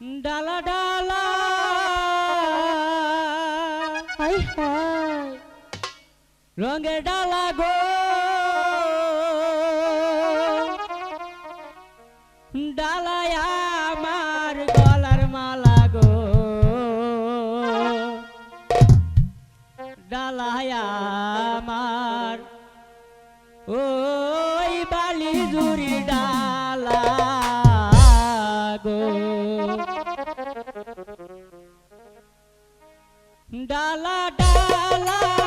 ডালা ডালা। হাই হাই। রঙের ডালা গো। ডালায় আমার গলার মালা গো। ডালায় আমার ওই বালি জুড়ি ডালা ডালা ডালা